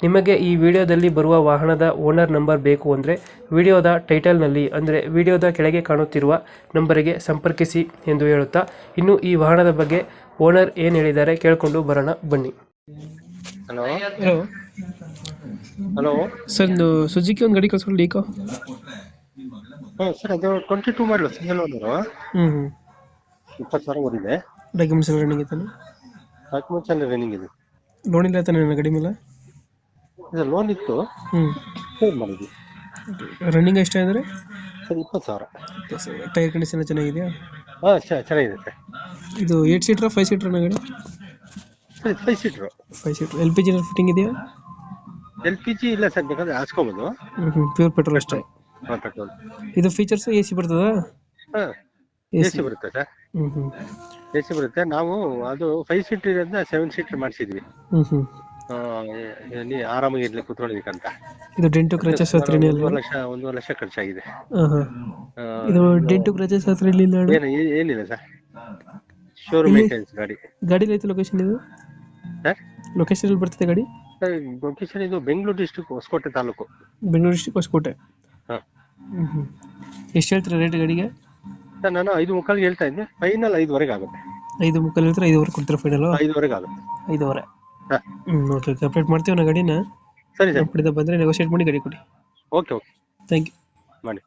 ನಿಮಗೆ ಈ ವಿಡಿಯೋದಲ್ಲಿ ಬರುವ ವಾಹನದ ಓನರ್ ನಂಬರ್ ಬೇಕು ಅಂದರೆ ವಿಡಿಯೋದ ಟೈಟಲ್ನಲ್ಲಿ ಅಂದರೆ ವಿಡಿಯೋದ ಕೆಳಗೆ ಕಾಣುತ್ತಿರುವ ನಂಬರಿಗೆ ಸಂಪರ್ಕಿಸಿ ಎಂದು ಹೇಳುತ್ತಾ ಇನ್ನು ಈ ವಾಹನದ ಬಗ್ಗೆ ಓನರ್ ಏನು ಹೇಳಿದ್ದಾರೆ ಕೇಳಿಕೊಂಡು ಬರೋಣ ಬನ್ನಿ. ಹಲೋ. ಹಲೋ. ಹಲೋ. ಸರ್ ಒಂದು ಸುಜುಕಿ ಒಂದು ಗಾಡಿ ಕಳ್ಸ್ಕೊಂಡು ಲೀಕೋ ಹಾಂ ಸರ್ ಅದು ಟ್ವೆಂಟಿ ಟೂ ಮಾಡಲು ಸಿಂಗಲ್ ಓನರು ಹ್ಞೂ ಹ್ಞೂ ಇಪ್ಪತ್ತು ಸಾವಿರ ಓದಿದೆ ಡಾಕ್ಯುಮೆಂಟ್ಸ್ ಎಲ್ಲ ರನ್ನಿಂಗ್ ಇತ್ತಾನೆ ಡಾಕ್ಯುಮೆಂಟ್ಸ್ ಎಲ್ಲ ರನ್ನಿಂಗ್ ಇದೆ. ಲೋನ್ ಇಲ್ಲ ತಾನೆ ನನ್ನ ಗಾಡಿ ಮೇಲೆ? ಇದು ಲೋನ್ ಇತ್ತು. ಹ್ಞೂ ಮಾಡಿದ್ವಿ. ರನ್ನಿಂಗ್ ಎಷ್ಟೇ ಅಂದರೆ ಸರ್ ಇಪ್ಪತ್ತು ಸಾವಿರ. ಟೈರ್ ಕಂಡೀಷನ್ ಚೆನ್ನಾಗಿದೆಯಾ? ಹಾಂ ಚೆನ್ನಾಗಿದೆ ಸರ್. ಇದು ಏಟ್ ಸೀಟ್ರಾ ಫೈವ್ ಸೀಟ್ರ ಗಾಡಿ? Sir five seater five seater L P G fitting ಇದೆಯಾ? ಎಲ್ ಪಿ ಜಿ ಇಲ್ಲ ಸರ್ ಬೇಕಾದ್ರೆ ಹಾಸ್ಕೊಬೋದು ಹ್ಞೂ ಪ್ಯೂರ್ ಪೆಟ್ರೋಲ್ ಅಷ್ಟೇ. ಹಾಂ ಪೆಟ್ರೋಲ್ ಇದು ಫೀಚರ್ಸ್ ಎ ಸಿ ಬರ್ತದಾ? ಹಾಂ ಎ ಸಿ. ಬರುತ್ತೆ ಸರ್. ಹ್ಞೂ ಹ್ಞೂ ಎ ಸಿ ಬರುತ್ತೆ. ನಾವು ಅದು ಫೈವ್ ಸೀಟ್ರಿಂದ ಸೆವೆನ್ ಸೀಟ್ರ್ ಮಾಡಿಸಿದ್ವಿ. ಹ್ಞೂ ಹ್ಞೂ ನೀ ಆರಾಮಾಗಿ ಇರ್ಲಿ ಕುತ್ಕೊಳ್ಬೇಕಂತ. ಇದು ಡೆಂಟು ಕ್ರಚಸ್ ಹತ್ರ ಇಲ್ಲ ಒಂದೂವರೆ ಲಕ್ಷ ಒಂದೂವರೆ ಲಕ್ಷ ಖರ್ಚಾಗಿದೆ. ಆ, ಇದು ಡೆಂಟು ಕ್ರಚಸ್ ಹತ್ರ ಇರಲಿಲ್ಲ ಅಣ್ಣ ಏನು ಏ- ಏನಿಲ್ಲ ಸರ್. ಶೋರೂಮ್ ಇಲ್ಲಿ? ಮೇಂಟೆನೆನ್ಸ್ ಗಾಡಿ. ಗಾಡಿ ಐತೆ ಲೊಕೇಶನ್ ಇದು? ಸರ್ ಲೊಕೇಶನ್ ಅಲ್ಲಿ ಬರ್ತದೆ ಗಾಡಿ? ಸರ್ ಲೊಕೇಶನ್ ಇದು ಬೆಂಗಳೂರು ಡಿಸ್ಟ್ರಿಕ್ ಹೊಸಕೋಟೆ ತಾಲೂಕು. ಬೆಂಗಳೂರು ಡಿಸ್ಟಿಕ್ ಹೊಸಕೋಟೆ. ಹಾಂ. ಎಷ್ಟು ಹೇಳ್ತೀರಾ ರೇಟ್ ಗಾಡಿಗೆ? ಸರ್ ನಾನು ಐದು ಮುಕ್ಕಾಲಿಗೆ ಹೇಳ್ತಾ ಇದ್ದೆ. ಫೈನಲ್ ಐದುವರೆಗೆ ಆಗುತ್ತೆ. ಐದು ಮುಕ್ಕಾಲಿ ಹೇಳ್ತಾರೆ ಐದುವರೆ ಕೊಡ್ತೀರಾ ಫೈನಲ್ ಐದುವರೆಗೆ ಆಗುತ್ತೆ. ಐದುವರೆ. ಹ್ಞೂ ಓಕೆ ಓಕೆ ಅಪ್ಡೇಟ್ ಮಾಡ್ತೀವಿ ನಾ ಗಾಡಿನ? ಸರಿ ಸರ್. ಕಡೆಯಿಂದ ಬಂದರೆ ನೆಗೋಷಿಯೇಟ್ ಮಾಡಿ ಗಾಡಿ ಕೊಡಿ. ಓಕೆ ಓಕೆ ಥ್ಯಾಂಕ್ ಯು ಮಾಡಿ.